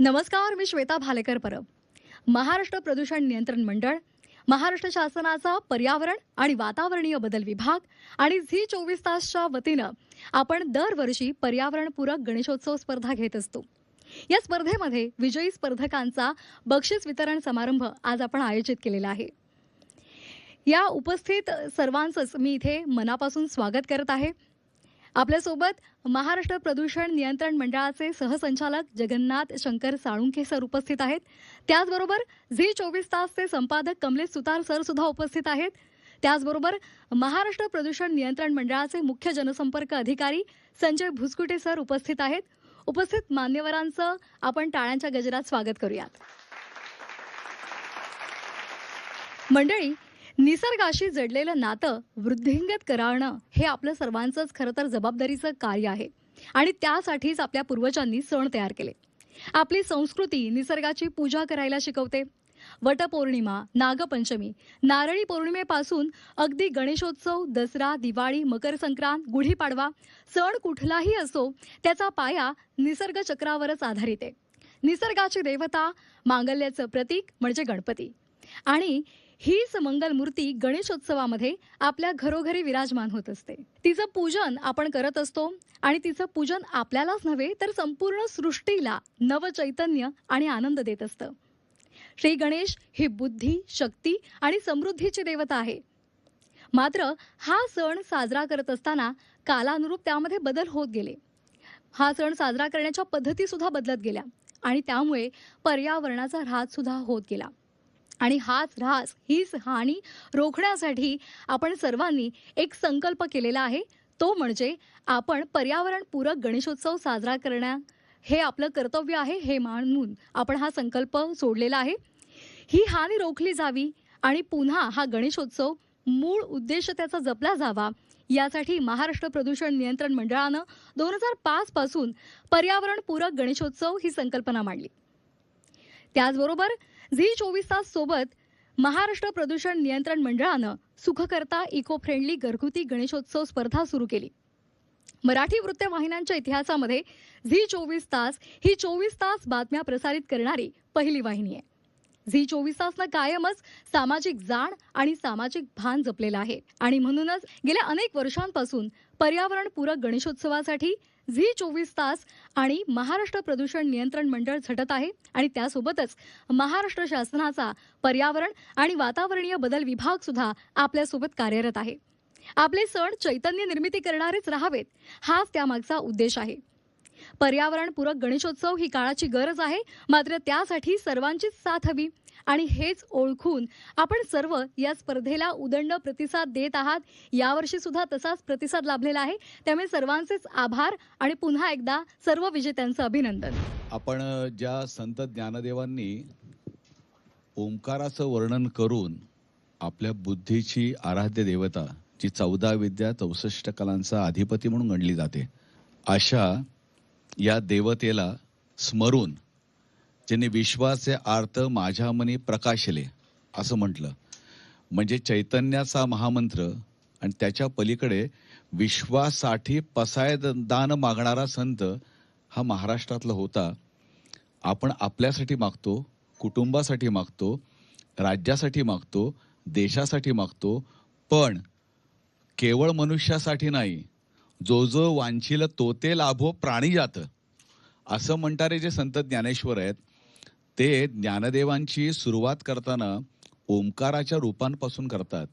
नमस्कार मी श्वेता भालेकर परब. महाराष्ट्र प्रदूषण नियंत्रण मंडळ महाराष्ट्र शासनाचा पर्यावरण आणि वातावरणीय बदल विभाग आणि झी चोवीस तासच्या वतीनं आपण दरवर्षी पर्यावरणपूरक गणेशोत्सव स्पर्धा घेत असतो. या स्पर्धेमध्ये विजयी स्पर्धकांचा बक्षीस वितरण समारंभ आज आपण आयोजित केलेला आहे. या उपस्थित सर्वांचंच मी इथे मनापासून स्वागत करत आहे. आपल्यासोबत महाराष्ट्र प्रदूषण नियंत्रण मंडळाचे सहसंचालक जगन्नाथ शंकर साळुंखे सर उपस्थित आहेत. त्याचबरोबर झी चोवीस तासचे संपादक कमलेश सुतार सर सुद्धा उपस्थित आहेत. त्याचबरोबर महाराष्ट्र प्रदूषण नियंत्रण मंडळाचे मुख्य जनसंपर्क अधिकारी संजय भुसकुटे सर उपस्थित आहेत. उपस्थित मान्यवरांचं आपण टाळ्यांच्या गजरात स्वागत करूयात. मंडळी निसर्गाशी जडलेलं नातं वृद्धिंगत करावणं हे आपलं सर्वांचंच खरं तर जबाबदारीचं कार्य आहे. आणि त्यासाठीच आपल्या पूर्वजांनी सण तयार केले. आपली संस्कृती निसर्गाची पूजा करायला शिकवते. वटपौर्णिमा नागपंचमी नारळी पौर्णिमेपासून अगदी गणेशोत्सव दसरा दिवाळी मकर संक्रांत गुढीपाडवा सण कुठलाही असो त्याचा पाया निसर्ग चक्रावरच आधारित आहे. निसर्गाची देवता मांगल्याचं प्रतीक म्हणजे गणपती. आणि हीच मंगलमूर्ती गणेशोत्सवामध्ये आपल्या घरोघरी विराजमान होत असते. तिचं पूजन आपण करत असतो आणि तिचं पूजन आपल्यालाच नव्हे तर संपूर्ण सृष्टीला नवचैतन्य आणि आनंद देत असतं. श्री गणेश ही बुद्धी शक्ती आणि समृद्धीची देवता आहे. मात्र हा सण साजरा करत असताना कालानुरूप त्यामध्ये बदल होत गेले. हा सण साजरा करण्याच्या पद्धती सुद्धा बदलत गेल्या आणि त्यामुळे पर्यावरणाचा ऱ्हास सुद्धा होत गेला. आणि हाच ऱ्हास हीच हानी रोखण्यासाठी आपण सर्वांनी एक संकल्प केलेला आहे. तो म्हणजे आपण पर्यावरणपूरक गणेशोत्सव साजरा करण्या. हे आपलं कर्तव्य आहे हे मानून आपण हा संकल्प सोडलेला आहे. ही हानी रोखली जावी आणि पुन्हा हा गणेशोत्सव मूळ उद्देश त्याचा जपला जावा यासाठी महाराष्ट्र प्रदूषण नियंत्रण मंडळानं दोन हजार पाच पासून पर्यावरणपूरक गणेशोत्सव ही संकल्पना मांडली. त्याचबरोबर झी चोवीस तास सोबत महाराष्ट्र प्रदूषण नियंत्रण मंडळानं सुखकर्ता इको फ्रेंडली घरगुती गणेशोत्सव स्पर्धा सुरू केली. मराठी वृत्तवाहिन्यांच्या इतिहासामध्ये झी चोवीस तास ही चोवीस तास बातम्या प्रसारित करणारी पहिली वाहिनी आहे. झी चोवीस तासनं कायमच सामाजिक जाण आणि सामाजिक भान जपलेलं आहे. आणि म्हणूनच गेल्या अनेक वर्षांपासून पर्यावरणपूरक गणेशोत्सवासाठी झी चोवीस तास आणि महाराष्ट्र प्रदूषण नियंत्रण मंडळ झटत आहे आणि त्यासोबतच महाराष्ट्र शासनाचा पर्यावरण आणि वातावरणीय बदल विभाग सुद्धा आपल्यासोबत कार्यरत आहे. आपले सण चैतन्य निर्मिती करणारेच राहावेत हाच त्यामागचा उद्देश आहे. पर्यावरणपूरक गणेशोत्सव ही काळाची गरज आहे. मात्र त्यासाठी सर्वांचीच साथ हवी. आणि हेच ओळखून आपण सर्व या स्पर्धेला उदंड प्रतिसाद देत आहात. यावर्षी सुद्धा तसाच प्रतिसाद लाभलेला आहे. त्यामुळे सर्वांचेच आभार आणि पुन्हा एकदा सर्व विजेत्यांचं अभिनंदन. आपण ज्या संत ज्ञानदेवांनी ओंकाराचं वर्णन करून आपल्या बुद्धीची आराध्य देवता जी चौदा विद्या चौसष्ट कलांचा अधिपती म्हणून गणली जाते अशा या देवतेला स्मरून ज्यांनी विश्वाचे आर्त माझ्या मनी प्रकाशले असं म्हटलं. म्हणजे चैतन्याचा महामंत्र आणि त्याच्या पलीकडे विश्वासाठी पसायदान मागणारा संत हा महाराष्ट्रातला होता. आपण आपल्यासाठी मागतो कुटुंबासाठी मागतो राज्यासाठी मागतो देशासाठी मागतो पण केवळ मनुष्यासाठी नाही जो जो वांछील तो ते लाभो प्राणी जात. असं म्हणणारे जे संत ज्ञानेश्वर आहेत ते ज्ञानदेवांची सुरुवात करताना ओंकाराच्या रूपांपासून करतात.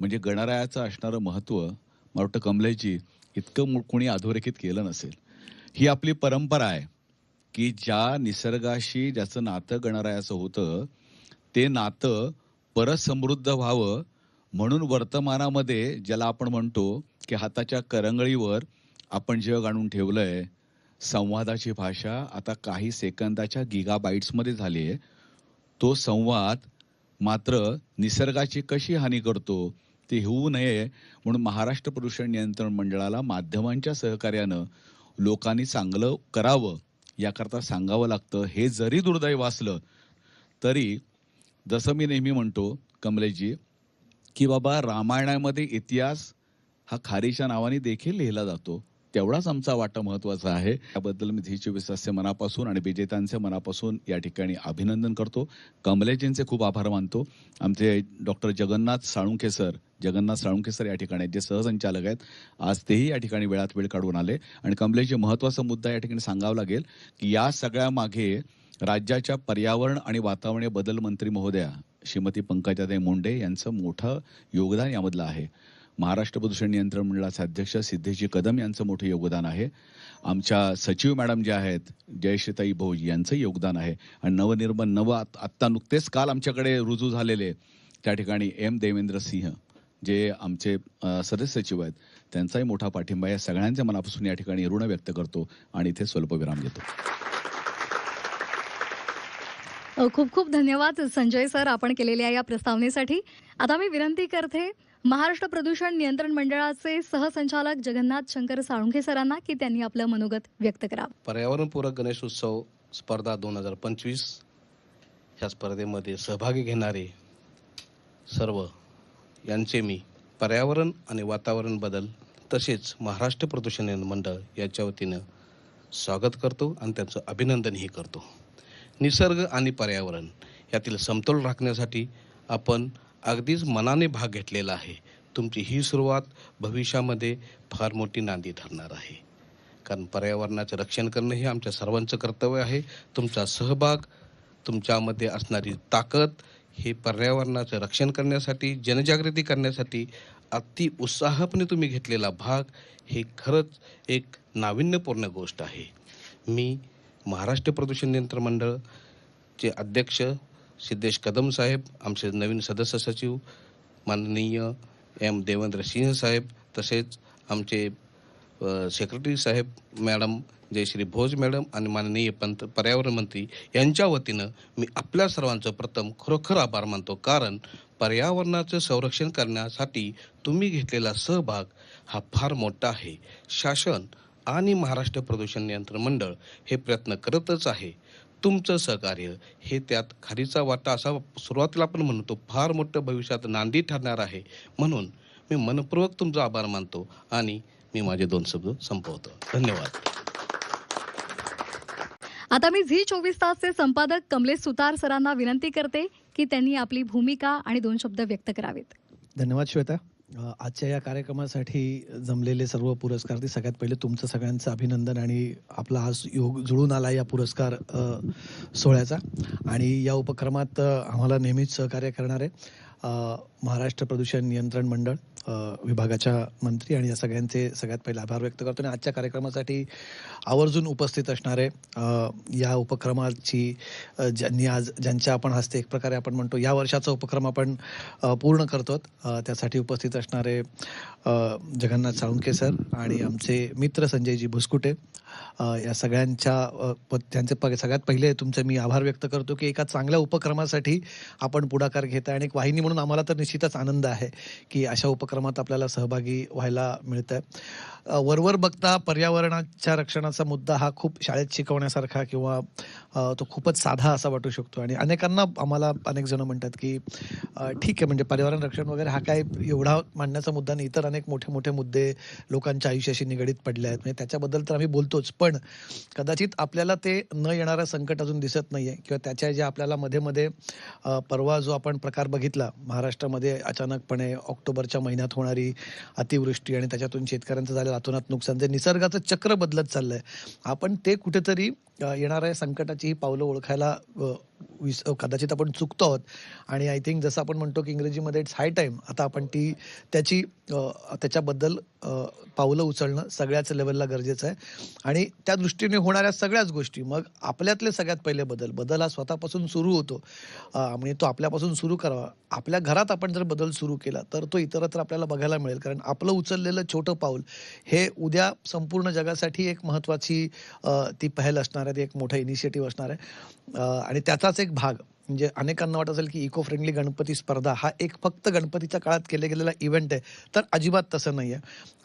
म्हणजे गणरायाचं असणारं महत्त्व मला वाटतं कमलेची इतकं मु- कोणी अधोरेखित केलं नसेल. ही आपली परंपरा आहे की ज्या निसर्गाशी ज्याचं नातं गणरायाचं होतं ते नातं परत समृद्ध व्हावं म्हणून वर्तमानामध्ये ज्याला आपण म्हणतो की हाताच्या करंगळीवर आपण जग आणून ठेवलंय. संवादाची भाषा आता काही सेकंदाच्या गिगाबाईट्समध्ये झाली आहे. तो संवाद मात्र निसर्गाची कशी हानी करतो ते होऊ नये म्हणून महाराष्ट्र प्रदूषण नियंत्रण मंडळाला माध्यमांच्या सहकार्यानं लोकांनी चांगलं करावं याकरता सांगावं लागतं. हे जरी दुर्दैव असलं तरी जसं मी नेहमी म्हणतो कमलेशजी की बाबा रामायणामध्ये इतिहास हा खारीच्या नावाने देखील लिहिला जातो. तेवढाच आमचा वाटा महत्त्वाचा आहे. त्याबद्दल मी झी चोवीस मनापासून आणि विजेत्यांचे मनापासून या ठिकाणी अभिनंदन करतो. कमलेजींचे खूप आभार मानतो. आमचे doctor Jagannath Salunkhe sir Jagannath Salunkhe sir या ठिकाणी जे सहसंचालक आहेत. आज तेही या ठिकाणी वेळात वेळ काढून आले. आणि कमलेशजी महत्त्वाचा मुद्दा या ठिकाणी सांगावा लागेल की या सगळ्या मागे राज्याच्या पर्यावरण आणि वातावरणीय बदल मंत्री महोदया श्रीमती पंकजाताई मुंडे यांचं मोठं योगदान यामधलं आहे. महाराष्ट्र प्रदूषण नियंत्रण मंडळाचे अध्यक्ष सिद्धेशजी कदम यांचं मोठं योगदान आहे. आमच्या सचिव मॅडम ज्या आहेत जयश्रीताई भोज यांचं योगदान आहे. आणि नवनिर्माण नव आत्ता नुकतेच काल आमच्याकडे रुजू झालेले त्या ठिकाणी एम देवेंद्र सिंह जे आमचे सदस्य सचिव आहेत. त्यांचाही मोठा पाठिंबा या सगळ्यांच्या मनापासून या ठिकाणी ऋण व्यक्त करतो आणि इथे स्वल्पविराम देतो खूप खूप धन्यवाद संजय सर आपण केलेल्या या प्रस्तावनेसाठी. आता मी विनंती करते महाराष्ट्र प्रदूषण नियंत्रण मंडळाचे सहसंचालक जगन्नाथ शंकर साळुंखे सरांना की त्यांनी आपलं मनोगत व्यक्त करावं पर्यावरणपूरक गणेश उत्सव स्पर्धा दोन हजार पंचवीस. ह्या स्पर्धेमध्ये सहभागी घेणारे सर्व यांचे मी पर्यावरण आणि वातावरण बदल तसेच महाराष्ट्र प्रदूषण नियंत्रण मंडळ याच्या वतीनं स्वागत करतो आणि त्यांचं अभिनंदनही करतो. निसर्ग आणि पर्यावरण यातील समतोल राखण्यासाठी आपण अगदीच मनाने भाग घेतलेला आहे. तुमची ही सुरुवात भविष्यामध्ये फार मोठी नांदी ठरणार आहे. कारण पर्यावरणाचं रक्षण करणं हे आमच्या सर्वांचं कर्तव्य आहे. तुमचा सहभाग तुमच्यामध्ये असणारी ताकद हे पर्यावरणाचं रक्षण करण्यासाठी जनजागृती करण्यासाठी अति उत्साहपणे तुम्ही घेतलेला भाग हे खरंच एक नाविन्यपूर्ण गोष्ट आहे. मी महाराष्ट्र प्रदूषण नियंत्रण मंडळचे अध्यक्ष सिद्धेश कदम साहेब आमचे नवीन सदस्य सचिव माननीय एम देवेंद्र सिंह साहेब तसेच आमचे सेक्रेटरी साहेब मॅडम जयश्री भोज मॅडम आणि माननीय पंत पर्यावरण मंत्री यांच्या वतीनं मी आपल्या सर्वांचं प्रथम खरोखर आभार मानतो. कारण पर्यावरणाचं संरक्षण करण्यासाठी तुम्ही घेतलेला सहभाग हा फार मोठा आहे. शासन आणि महाराष्ट्र प्रदूषण नियंत्रण मंडळ हे प्रयत्न करतच आहे. तुमचं सहकार्य हे त्यात खारीचा वाटा असा सुरुवातीला आपण म्हणतो फार मोठं भविष्यात नांदी ठरणार आहे. म्हणून मी मनपूर्वक तुमचा आभार मानतो आणि मी माझे दोन शब्द संपवतो. धन्यवाद. आता मी झी चोवीस तासचे संपादक कमलेश सुतार सरांना विनंती करते की त्यांनी आपली भूमिका आणि दोन शब्द व्यक्त करावेत. धन्यवाद श्वेता. आजच्या या कार्यक्रमासाठी जमलेले सर्व पुरस्कार ते सगळ्यात पहिले तुमचं सगळ्यांचं अभिनंदन आणि आपला आज योग जुळून आला या पुरस्कार सोहळ्याचा. आणि या उपक्रमात आम्हाला नेहमीच सहकार्य करणारे महाराष्ट्र प्रदूषण नियंत्रण मंडळ अ, विभागाच्या मंत्री आणि या सगळ्यांचे सगळ्यात पहिले आभार व्यक्त करतो. आणि आजच्या कार्यक्रमासाठी आवर्जून उपस्थित असणारे अ, या उपक्रमाची अ, ज्यांनी आज ज्यांच्या आपण हस्ते एक प्रकारे आपण म्हणतो या वर्षाचा उपक्रम आपण अ, पूर्ण करतो त्यासाठी उपस्थित असणारे अ, जगन्नाथ साळुंके सर आणि आमचे मित्र संजयजी भुसकुटे. अ, या सगळ्यांच्या अ, प- त्यांचे प- सगळ्यात पहिले तुमचे मी आभार व्यक्त करतो की एका चांगल्या उपक्रमासाठी आपण पुढाकार घेत आहे. आणि एक वाहिनी म्हणून आम्हाला तर निश्चितच आनंद आहे की अशा उपक्रमात आपल्याला सहभागी व्हायला मिळत आहे वरवर बघता पर्यावरणाच्या रक्षणाचा मुद्दा हा खूप शाळेत शिकवण्यासारखा किंवा तो खूपच साधा असा वाटू शकतो. आणि अनेकांना आम्हाला अनेक जण म्हणतात की ठीक आहे म्हणजे पर्यावरण रक्षण वगैरे हा काय एवढा मांडण्याचा मुद्दा नाही इतर अनेक मोठे मोठे मुद्दे लोकांच्या आयुष्याशी निगडीत पडले आहेत म्हणजे त्याच्याबद्दल तर आम्ही बोलतोच पण कदाचित आपल्याला ते न येणारं संकट अजून दिसत नाहीये किंवा त्याच्या ज्या आपल्याला मध्ये मध्ये परवा जो आपण प्रकार बघितला महाराष्ट्रामध्ये अचानकपणे ऑक्टोबरच्या महिन्यात होणारी अतिवृष्टी आणि त्याच्यातून शेतकऱ्यांचं झालेलं अतोनात नुकसान जे निसर्गाचं चक्र बदलत चाललंय. आपण ते कुठेतरी येणाऱ्या संकटाची ही पावलं ओळखायला विस कदाचित आपण चुकतो आहोत. आणि आय थिंक जसं आपण म्हणतो की इंग्रजीमध्ये इट्स हाय टाईम आता आपण ती त्याची त्याच्याबद्दल पावलं उचलणं सगळ्याच लेवलला गरजेचं आहे. आणि त्या दृष्टीने होणाऱ्या सगळ्याच गोष्टी मग आपल्यातले सगळ्यात पहिले बदल बदल हा स्वतःपासून सुरू होतो. म्हणजे तो आपल्यापासून सुरू करावा. आपल्या घरात आपण जर बदल सुरू केला तर तो इतरत्र आपल्याला बघायला मिळेल. कारण आपलं उचललेलं छोटं पाऊल हे उद्या संपूर्ण जगासाठी एक महत्त्वाची ती पहल असणार आहे. ती एक मोठा इनिशिएटिव्ह असणार आहे. आणि त्याचाच एक भाग म्हणजे अनेकांना वाटत असेल की इको फ्रेंडली गणपती स्पर्धा हा एक फक्त गणपतीच्या काळात केले गेलेला इव्हेंट आहे तर अजिबात तसं नाही आहे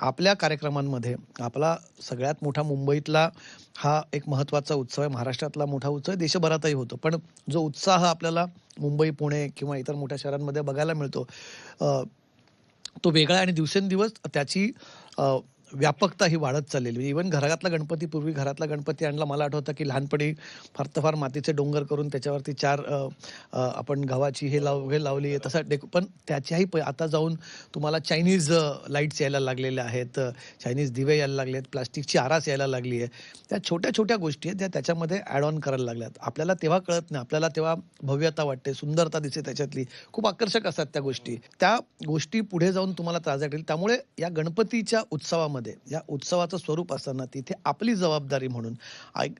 आपल्या कार्यक्रमांमध्ये आपला सगळ्यात मोठा मुंबईतला हा एक महत्त्वाचा उत्सव आहे. महाराष्ट्रातला मोठा उत्सव आहे. देशभरातही होतो. पण जो उत्साह आपल्याला मुंबई पुणे किंवा इतर मोठ्या शहरांमध्ये बघायला मिळतो तो वेगळा आणि दिवसेंदिवस त्याची व्यापकता ही वाढत चाललेली इवन घरातला गणपती पूर्वी घरातला गणपती आणला मला आठवतं की लहानपणी फार तर फार मातीचे डोंगर करून त्याच्यावरती चार आपण गव्हाची हे लाव हे लावली आहे तसं डेको पण त्याच्याही प- आता जाऊन तुम्हाला चायनीज लाईट्स यायला लागलेल्या आहेत चायनीज दिवे यायला लागले आहेत प्लास्टिकची आरास यायला लागली आहे. त्या छोट्या छोट्या गोष्टी आहेत त्या त्याच्यामध्ये ॲड ऑन करायला लागल्यात. आपल्याला तेव्हा कळत नाही आपल्याला तेव्हा भव्यता वाटते सुंदरता दिसते त्याच्यातली. खूप आकर्षक असतात त्या गोष्टी. त्या गोष्टी पुढे जाऊन तुम्हाला त्रास येईल त्यामुळे या गणपतीच्या उत्सवामध्ये या उत्सवाचं स्वरूप असताना तिथे आपली जबाबदारी म्हणून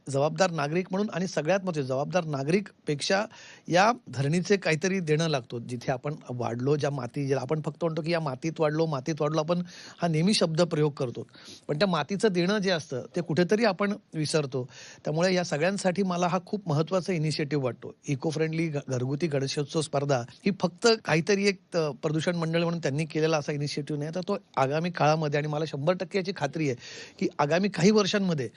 जबाबदार नागरिक म्हणून आणि सगळ्यात महत्त्वाचे जबाबदार नागरिकपेक्षा या धरणीचे काहीतरी देणं लागतो. जिथे आपण वाढलो ज्या माती ज्याला आपण फक्त म्हणतो की या मातीत वाढलो मातीत वाढलो आपण हा नेहमी शब्द प्रयोग करतो. पण त्या मातीचं देणं जे असतं ते कुठेतरी आपण विसरतो. त्यामुळे या सगळ्यांसाठी मला हा खूप महत्त्वाचा इनिशिएटिव्ह वाटतो. इको फ्रेंडली घरगुती गणेशोत्सव स्पर्धा ही फक्त काहीतरी एक प्रदूषण मंडळ म्हणून त्यांनी केलेला असा इनिशिएटिव्ह नाही तर तो आगामी काळामध्ये आणि मला शंभर टक्के टक्के याची खात्री आहे की आगामी काही वर्षांमध्ये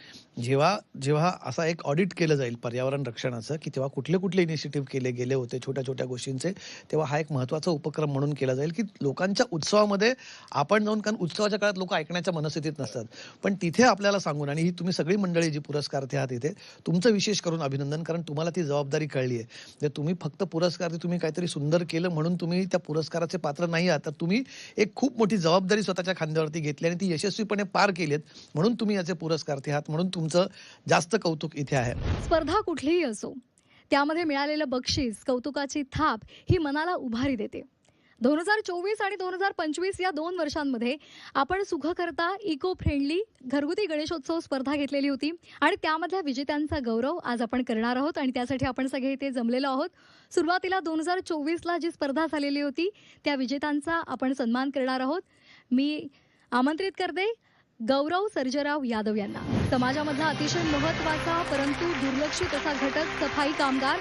जेव्हा जेव्हा असा एक ऑडिट केलं जाईल पर्यावरण रक्षणाचं की तेव्हा कुठले कुठले इनिशिएटिव्ह केले गेले होते छोट्या छोट्या गोष्टींचे तेव्हा हा एक महत्त्वाचा उपक्रम म्हणून केला जाईल की लोकांच्या उत्सवामध्ये आपण जाऊन कारण उत्सवाच्या काळात लोक ऐकण्याच्या मनस्थितीत नसतात. पण तिथे आपल्याला सांगून आणि ही तुम्ही सगळी मंडळी जी पुरस्कारार्थी आहात इथे तुमचं विशेष करून अभिनंदन कारण तुम्हाला ती जबाबदारी कळली आहे. जे तुम्ही फक्त पुरस्कार तुम्ही काहीतरी सुंदर केलं म्हणून तुम्ही त्या पुरस्काराचे पात्र नाही आहात तर तुम्ही एक खूप मोठी जबाबदारी स्वतःच्या खांद्यावरती घेतली आणि ती यशस्वी यशस्वीपणे पार केलेत. आहेत म्हणून तुम्ही याचे पुरस्कार्थी आहात. म्हणून तुमचं जास्त कौतुक इथे आहे. स्पर्धा कुठलीही असो त्यामध्ये मिळालेलं बक्षीस कौतुकाची थाप ही मनाला उभारी देते. दोन हजार चोवीस आणि दोन हजार पंचवीस या दोन वर्षांमध्ये आपण सुखकर्ता इको फ्रेंडली घरगुती गणेशोत्सव स्पर्धा घेतलेली होती आणि त्यामधल्या विजेत्यांचा गौरव आज आपण करणार आहोत आणि त्यासाठी आपण सगळे इथे जमलेलो आहोत. सुरुवातीला दोन हजार चोवीसला जी स्पर्धा झालेली होती त्या विजेत्यांचा आपण सन्मान करणार आहोत. मी आमंत्रित करते गौरव सर्जराव यादव यांना. समाजामधला अतिशय महत्त्वाचा परंतु दुर्लक्षित असा घटक सफाई कामगार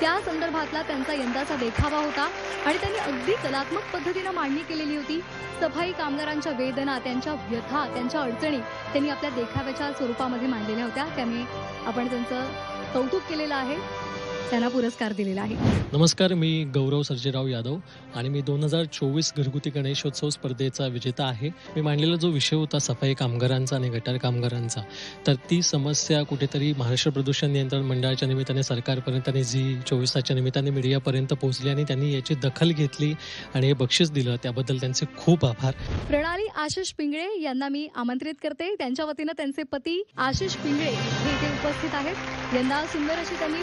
त्या संदर्भातला त्यांचा यंदाचा देखावा होता आणि त्यांनी अगदी कलात्मक पद्धतीनं मांडणी केलेली होती. सफाई कामगारांच्या वेदना त्यांच्या व्यथा त्यांच्या अडचणी त्यांनी आपल्या देखाव्याच्या स्वरूपामध्ये मांडलेल्या होत्या. त्यांनी आपण त्यांचं कौतुक केलेलं आहे. त्यांना पुरस्कार दिलेला आहे. नमस्कार मी गौरव सर्जेराव यादव आणि मी दोन हजार चोवीस घरगुती गणेशोत्सव स्पर्धेचा विजेता आहे. मी मांडलेला जो विषय होता सफाई कामगारांचा आणि गटार कामगारांचा तर ती समस्या कुठेतरी महाराष्ट्र प्रदूषण नियंत्रण मंडळाच्या निमित्ताने सरकारपर्यंत आणि झी चोवीस तासच्या निमित्ताने मीडियापर्यंत पोहोचली आणि त्यांनी याची दखल घेतली आणि हे बक्षीस दिलं. त्याबद्दल त्यांचे खूप आभार. प्रणाली आशिष पिंगळे यांना मी आमंत्रित करते. त्यांच्या वतीनं त्यांचे पती आशिष पिंगळे हे इथे उपस्थित आहेत. यंदा सुंदर अशी त्यांनी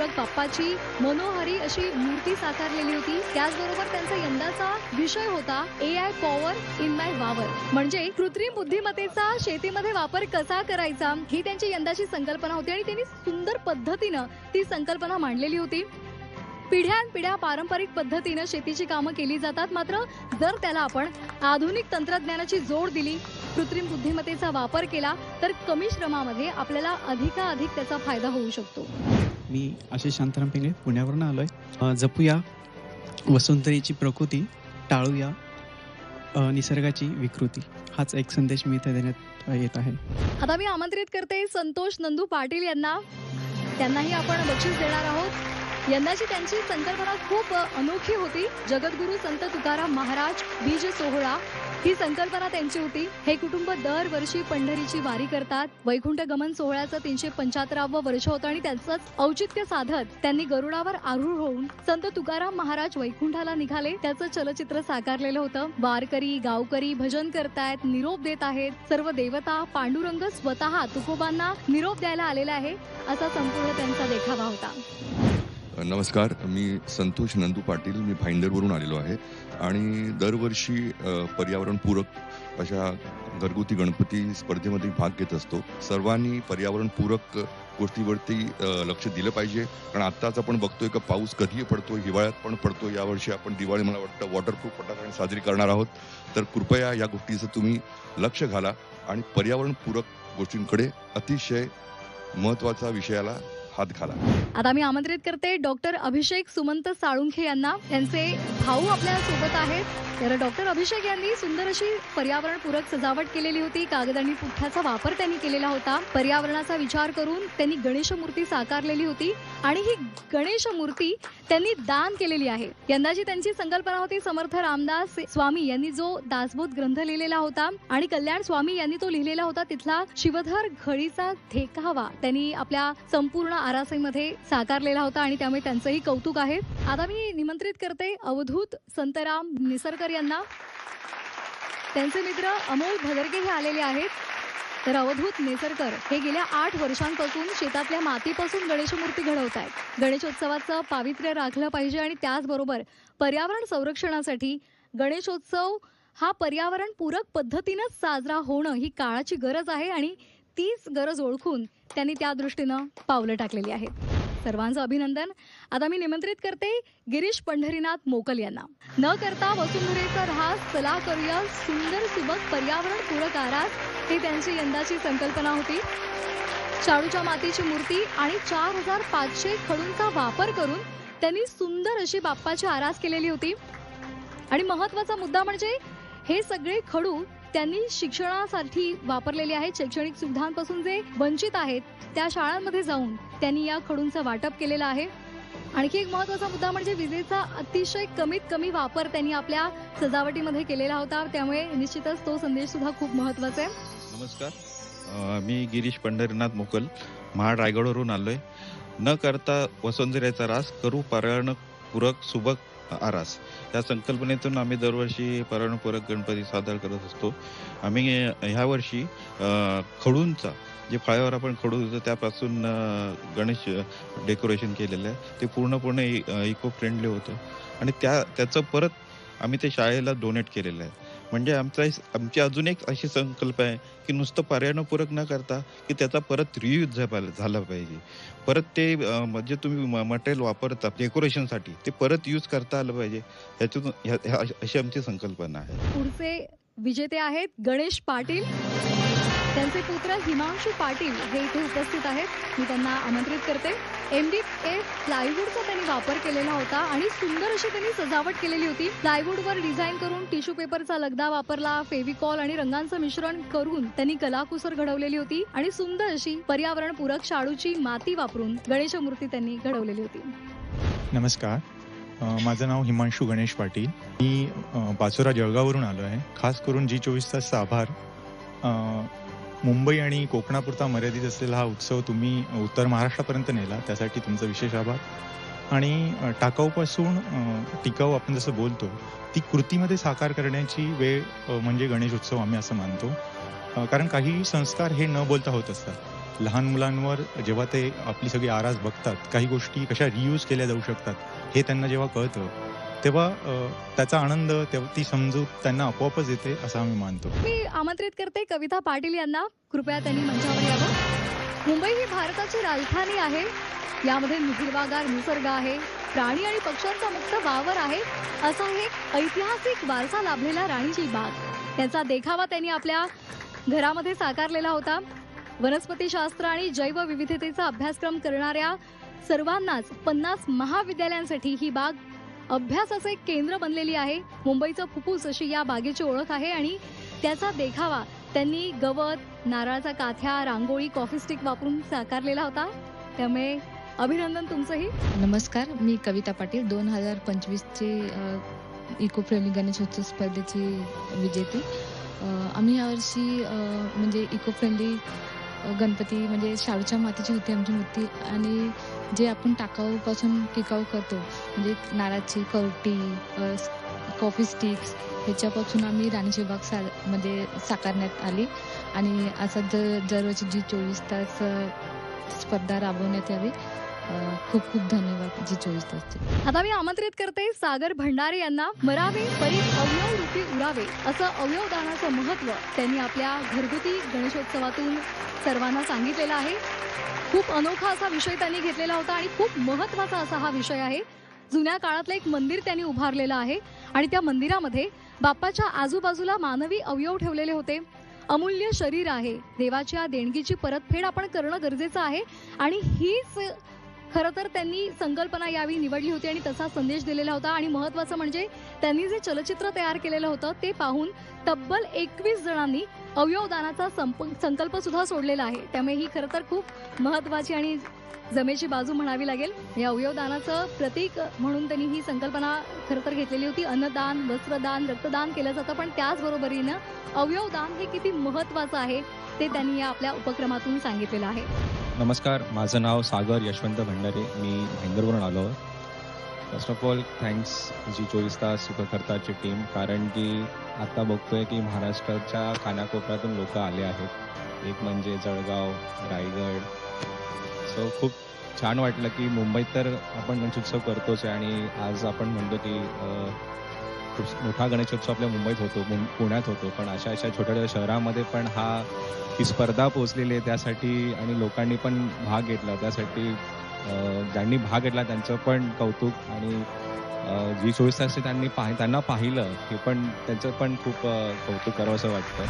पर्यावरणपूरक बाप्पाची मनोहरी अशी मूर्ती साकारलेली होती. त्याचबरोबर त्यांचा यंदाचा विषय होता A I power in my वावर. म्हणजे कृत्रिम बुद्धिमत्तेचा शेतीमध्ये वापर कसा करायचा? ही त्यांची यंदाची संकल्पना होती आणि त्यांनी सुंदर पद्धतीनं ती संकल्पना मांडलेली होती. पिढ्यानपिढ्या पारंपरिक पद्धतीनं शेतीची कामं केली जातात. मात्र जर त्याला आपण आधुनिक तंत्रज्ञानाची जोड दिली कृत्रिम बुद्धिमत्तेचा वापर केला तर कमी श्रमामध्ये आपल्याला अधिकाधिक त्याचा फायदा होऊ शकतो. मी आशिष शांताराम पिंगळे पुण्यावरून आलो आहे जपूया. वसुंधरेची प्रकृती टाळूया. निसर्गाची विकृती. हाच एक संदेश मी इथे देण्यात येत आहे. आता मी आमंत्रित करते संतोष नंदू पाटील यांना. त्यांनाही आपण बक्षीस देणार आहोत. यंदाची त्यांची संकल्पना खूप अनोखी होती. जगद्गुरू संत तुकाराम महाराज बीज सोहळा. ही संकल्पना त्यांची होती. हे कुटुंब दरवर्षी पंढरीची वारी करतात. वैकुंठ गमन सोहळ्याचं तीनशे पंच्याहत्तरावं वर्ष होतं आणि त्याचंच औचित्य साधत त्यांनी गरुडावर आरूढ होऊन संत तुकाराम महाराज वैकुंठाला निघाले. त्याचं चलचित्र साकारलेलं होतं. वारकरी गावकरी भजन करतायत निरोप देत आहेत. सर्व देवता पांडुरंग स्वतः तुकोबांना निरोप द्यायला आलेला आहे. असा संपूर्ण त्यांचा देखावा होता. नमस्कार. मी संतोष नंदू पाटील. मी भाईंदरवरून आलेलो आहे. आणि दरवर्षी पर्यावरणपूरक अशा घरगुती गणपती स्पर्धेमध्ये भाग घेत असतो. सर्वांनी पर्यावरणपूरक गोष्टीवरती लक्ष दिलं पाहिजे. कारण आत्ताच आपण बघतोय का पाऊस कधीही पडतो हिवाळ्यात पण पडतो यावर्षी आपण दिवाळी मला वाटतं वॉटरप्रूफ फटाके साजरी करणार आहोत. तर कृपया या गोष्टीचं तुम्ही लक्ष घाला. आणि पर्यावरणपूरक गोष्टींकडे अतिशय महत्त्वाचा विषयाला हात घाला. आता मी आमंत्रित करते डॉक्टर अभिषेक सुमंत साळुंखे यांना. त्यांचे भाऊ आपल्यासोबत आहेत. तर डॉक्टर अभिषेक यांनी सुंदर अशी पर्यावरणपूरक सजावट केलेली होती. कागद आणि पुठ्ठ्याचा वापर त्यांनी केलेला होता. पर्यावरणाचा विचार करून त्यांनी गणेश मूर्ती साकारलेली होती आणि ही गणेश मूर्ती त्यांनी दान केलेली आहे. यंदाची त्यांची संकल्पना होती समर्थ रामदास स्वामी यांनी जो दासबोध ग्रंथ लिहिलेला होता आणि कल्याण स्वामी यांनी तो लिहिलेला होता. तिथला शिवधर घडीचा ठेकावा. त्यांनी आपल्या संपूर्ण आरासेमध्ये साकारलेला होता आणि त्यामुळे त्यांचंही कौतुक आहे. आता मी निमंत्रित करते अवधूत संतराम निसरकर यांना. त्यांचे मित्र अमोल भदरके हे आलेले आहेत. तर अवधूत नेसरकर हे गेल्या आठ वर्षांपासून शेतातल्या मातीपासून गणेश मूर्ती घडवत आहेत. गणेशोत्सवाचं पावित्र्य राखलं पाहिजे आणि त्याचबरोबर पर्यावरण संरक्षणासाठी गणेशोत्सव हा पर्यावरण पूरक पद्धतीनंच साजरा होणं ही काळाची गरज आहे आणि तीच गरज ओळखून त्यांनी त्या दृष्टीनं पावलं टाकलेली आहेत. सर्वांचं अभिनंदन. आता मी निमंत्रित करते गिरीश पंढरीनाथ मोकल यांना. न करता वसुंधरेचा ऱ्हास चला करूया सुंदर सुबक पर्यावरण पूरक आरास ही त्यांची यंदाची संकल्पना होती. शाडूच्या मातीची मूर्ती आणि चार हजार पाचशे खडूंचा वापर करून त्यांनी सुंदर अशी बाप्पाची आरास केलेली होती. आणि महत्त्वाचा मुद्दा म्हणजे हे सगळे खडू त्यांनी शिक्षणासाठी वापरलेले आहेत शैक्षणिक सुविधांपासून जे वंचित आहेत त्या शाळांमध्ये जाऊन त्यांनी या खडूंचं वाटप केलेलं आहे. आणखी एक महत्त्वाचा मुद्दा म्हणजे विजेचा अतिशय कमीत कमी वापर त्यांनी आपल्या सजावटीमध्ये केलेला होता. त्यामुळे निश्चितच तो संदेश सुद्धा खूप महत्त्वाचा आहे. नमस्कार. मी गिरीश पंढरीनाथ मोकल महाड रायगडवरून आलोय. न करता वसुंधरेचा रास करू पर्यावरणपूरक सुबक आरास. या संकल्पनेतून आम्ही दरवर्षी पर्यावरणपूरक गणपती सादर करत असतो. आम्ही ह्या वर्षी खडूंचा जे फळ्यावर आपण खडू देतो त्यापासून गणेश डेकोरेशन केलेलं आहे. ते पूर्णपणे इको फ्रेंडली होतं. आणि त्या त्याचं परत आम्ही ते शाळेला डोनेट केलेलं आहे. म्हणजे आमचा आमची अजून एक अशी संकल्प आहे की नुसतं पर्यावरणपूरक न करता की त्याचा परत रियूज झाला पाहिजे. परत ते म्हणजे तुम्ही मटेरियल वापरता डेकोरेशनसाठी ते परत यूज करता आलं पाहिजे. ह्याच्यातून अशी आमची संकल्पना आहे. पुढचे विजेते आहेत गणेश पाटील. त्यांचे पुत्र हिमांशू पाटील हे इथे उपस्थित आहेत. मी त्यांना आमंत्रित करते. एम डी प्लायवूडचा त्यांनी वापर केलेला होता आणि सुंदर अशी त्यांनी सजावट केलेली होती. प्लायवूडवर डिझाईन करून टिश्यू पेपरचा लगदा वापरला फेविकॉल आणि रंगांचं मिश्रण करून त्यांनी कलाकुसर घडवलेली होती आणि सुंदर अशी पर्यावरणपूरक शाडूची माती वापरून गणेश मूर्ती त्यांनी घडवलेली होती. नमस्कार. माझं नाव हिमांशू गणेश पाटील. मी पाचोरा जळगाववरून आलो आहे खास करून जी चोवीस तास आभार. मुंबई आणि कोकणापुरता मर्यादित असलेला हा उत्सव तुम्ही उत्तर महाराष्ट्रापर्यंत नेला. त्यासाठी तुमचा विशेष आभार. आणि टाकाऊपासून टिकाऊ आपण जसं बोलतो ती कृतीमध्ये साकार करण्याची वेळ म्हणजे म्हणजे गणेशोत्सव आम्ही असं मानतो. कारण काही संस्कार हे न बोलता होत असतात. लहान मुलांवर जेव्हा ते आपली सगळी आरास बघतात काही गोष्टी कशा रियूज केल्या जाऊ शकतात हे त्यांना जेव्हा कळतं तेव्हा त्याचा आनंद तेव्हा ती समजूत त्यांना आपोआपच येते असं आम्ही मानतो. मी आमंत्रित करते कविता पाटील यांना. कृपया त्यांनी मंचावर यावं. मुंबई ही भारताची राजधानी आहे. यामध्ये हिरवागार निसर्ग आहे. प्राणी आणि पक्ष्यांचा मुक्त वावर आहे. असा एक ऐतिहासिक वारसा लाभलेला राणीची बाग. त्याचा देखावा त्यांनी आपल्या घरामध्ये साकारलेला होता. वनस्पतीशास्त्र आणि जैवविविधतेचा अभ्यासक्रम करणाऱ्या सर्वांनाच पन्नास महाविद्यालयांसाठी ही बाग अभ्यासाचे केंद्र बनलेली आहे. मुंबईचं फुफ्फुस अशी या बागेची ओळख आहे आणि त्याचा देखावा त्यांनी गवत नारळाचा काथ्या रांगोळी कॉफी स्टिक वापरून साकारलेला होता. त्यामुळे अभिनंदन तुमचंही. नमस्कार मी कविता पाटील. दोन हजार पंचवीसचे इको फ्रेंडली गणेशोत्सव स्पर्धेची विजेती. आम्ही यावर्षी म्हणजे इको फ्रेंडली गणपती म्हणजे शाडूच्या मातीची होती आमची मूर्ती. आणि जे आपण टाकाऊपासून टिकाऊ करतो म्हणजे नारळाची कवटी कॉफी स्टिक्स ह्याच्यापासून आम्ही राणीची बाग सा मध्ये साकारण्यात आली. आणि असं दर दरवर्षी जी चोवीस तास स्पर्धा राबवण्यात यावी खूप खूप धन्यवाद जी चोवीस आता मी आमंत्रित करते सागर भंडारे यांना. मरावे परी अवयव रूपी उरावे असं अवयवदानाचं महत्त्व त्यांनी आपल्या घरगुती गणेशोत्सवातून सर्वांना सांगितलेलं आहे. खूप अनोखा असा विषय त्यांनी घेतलेला होता आणि खूप महत्त्वाचा असा हा विषय आहे. जुन्या काळातलं एक मंदिर त्यांनी उभारलेलं आहे आणि त्या मंदिरामध्ये बाप्पाच्या आजूबाजूला मानवी अवयव ठेवलेले होते. अमूल्य शरीर आहे. देवाच्या देणगीची परतफेड आपण करणं गरजेचं आहे आणि हीच खरं तर त्यांनी संकल्पना यावी निवडली होती आणि तसा संदेश दिलेला होता. आणि महत्वाचं म्हणजे त्यांनी जे चलचित्र तयार केलेलं होतं ते पाहून तब्बल एकवीस जणांनी अवयवदानाचा संप संकल्प सुद्धा सोडलेला आहे. त्यामुळे ही खरं तर खूप महत्वाची आणि जमेची बाजू म्हणावी लागेल. या अवयवदानाचं प्रतीक म्हणून त्यांनी ही संकल्पना खरं तर घेतलेली होती. अन्नदान वस्त्रदान रक्तदान केलं जातं. पण त्याचबरोबरीनं अवयवदान हे किती महत्वाचं आहे ते त्यांनी या आपल्या उपक्रमातून सांगितलेलं आहे. नमस्कार माझं नाव सागर यशवंत भंडारे मी भाईंदरवरून आलो आहे. First of all thanks Zee चोवीस तास सुखकर्ताची टीम कारण की आत्ता बघतोय की महाराष्ट्राच्या कानाकोपऱ्यातून लोक आले आहेत. एक म्हणजे जळगाव रायगड. सो खूप छान वाटलं की मुंबईत तर आपण गणेशोत्सव करतोच आहे आणि आज आपण म्हणतो की खूप मोठा गणेशोत्सव आपल्या मुंबईत होतो पुण्यात होतो. पण अशा अशा छोट्या छोट्या शहरामध्ये पण हा ही स्पर्धा पोहोचलेली आहे त्यासाठी आणि लोकांनी पण भाग घेतला. त्यासाठी ज्यांनी भाग घेतला त्यांचं पण कौतुक आणि जी चोवीस तास त्यांनी पाह त्यांना पाहिलं हे पण त्यांचं पण खूप कौतुक करावं असं वाटतं.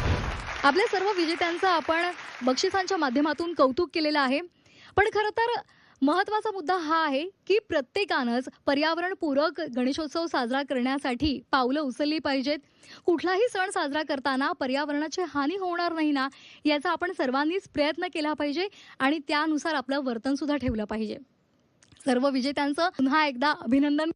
आपल्या सर्व विजेत्यांचं आपण बक्षिसांच्या माध्यमातून कौतुक केलेलं आहे. पण खरं तर महत्त्वाचा मुद्दा हा आहे की प्रत्येकानंच पर्यावरणपूरक गणेशोत्सव साजरा करण्यासाठी पावलं उचलली पाहिजेत. कुठलाही सण साजरा करताना पर्यावरणाची हानी होणार नाही ना याचा आपण सर्वांनीच प्रयत्न केला पाहिजे आणि त्यानुसार आपलं वर्तन सुद्धा ठेवलं पाहिजे. सर्व विजेत्यांचं पुन्हा एकदा अभिनंदन.